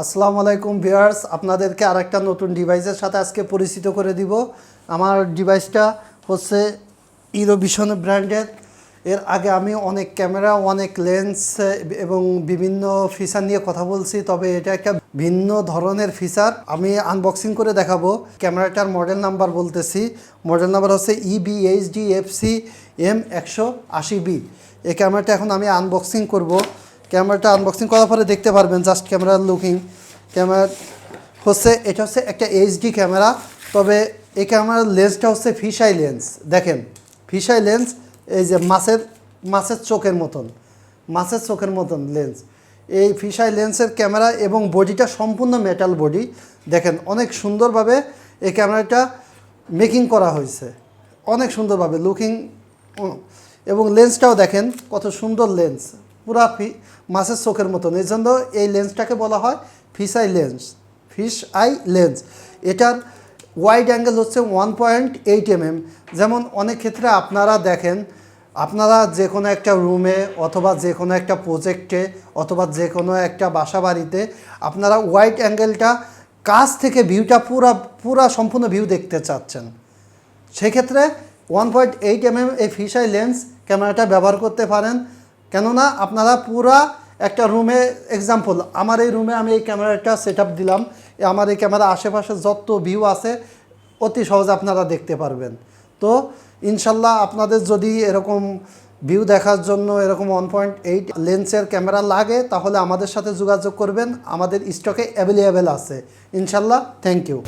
আসসালামু আলাইকুম ভিউয়ার্স, আপনাদেরকে আরেকটা নতুন ডিভাইসের সাথে আজকে পরিচিত করে দিব। আমার ডিভাইসটা হচ্ছে ইরোভিশন ব্র্যান্ডের এর আগে আমি অনেক ক্যামেরা, অনেক লেন্স এবং বিভিন্ন ফিচার নিয়ে কথা বলছি, তবে এটা একটা ভিন্ন ধরনের ফিচার আমি আনবক্সিং করে দেখাবো। ক্যামেরাটার মডেল নাম্বার বলতেছি। মডেল নাম্বার হচ্ছে ইবিএইচডি এফসি এম একশো আশি বি এই ক্যামেরাটা এখন আমি আনবক্সিং করব। ক্যামেরাটা আনবক্সিং করার পরে দেখতে পারবেন জাস্ট ক্যামেরার লুকিং ক্যামেরা হচ্ছে, এটা হচ্ছে একটা এইচডি ক্যামেরা তবে এই ক্যামেরার লেন্সটা হচ্ছে ফিশাই লেন্স দেখেন। ফিশাই লেন্স এই যে মাছের মাছের চোখের মতন, মাছের চোখের মতন লেন্স এই ফিশাই লেন্সের ক্যামেরা এবং বডিটা সম্পূর্ণ মেটাল বডি দেখেন, অনেক সুন্দরভাবে এই ক্যামেরাটা মেকিং করা হয়েছে। অনেক সুন্দরভাবে লুকিং এবং লেন্সটাও দেখেন, কত সুন্দর লেন্স পুরা ফি মাছের চোখের মতন। এই জন্য এই লেন্সটাকে বলা হয় fish eye lens fish eye lens এটার ওয়াইড অ্যাঙ্গেল হচ্ছে ওয়ান পয়েন্ট এইট এমএম যেমন অনেক ক্ষেত্রে আপনারা দেখেন, আপনারা যে কোনো একটা রুমে অথবা যে কোনো একটা প্রজেক্টে অথবা যে কোনো একটা বাসা বাড়িতে আপনারা ওয়াইড অ্যাঙ্গেলটা কাছ থেকে ভিউটা পুরা পুরা সম্পূর্ণ ভিউ দেখতে চাচ্ছেন। সেক্ষেত্রে ওয়ান পয়েন্ট এইট এমএম এই ফিশাই লেন্স ক্যামেরাটা ব্যবহার করতে পারেন। কেননা আপনারা পুরা একটা রুমে এক্সাম্পল আমার এই রুমে আমি এই ক্যামেরাটা সেট দিলাম। আমার এই ক্যামেরা আশেপাশে যত ভিউ আছে, অতি সহজে আপনারা দেখতে পারবেন। তো, ইনশাল্লাহ আপনাদের যদি এরকম ভিউ দেখার জন্য এরকম ওয়ান পয়েন্ট এইট লেন্সের ক্যামেরা লাগে, তাহলে আমাদের সাথে যোগাযোগ করবেন। আমাদের স্টকে অ্যাভেলেবেল আছে। ইনশাল্লাহ থ্যাংক ইউ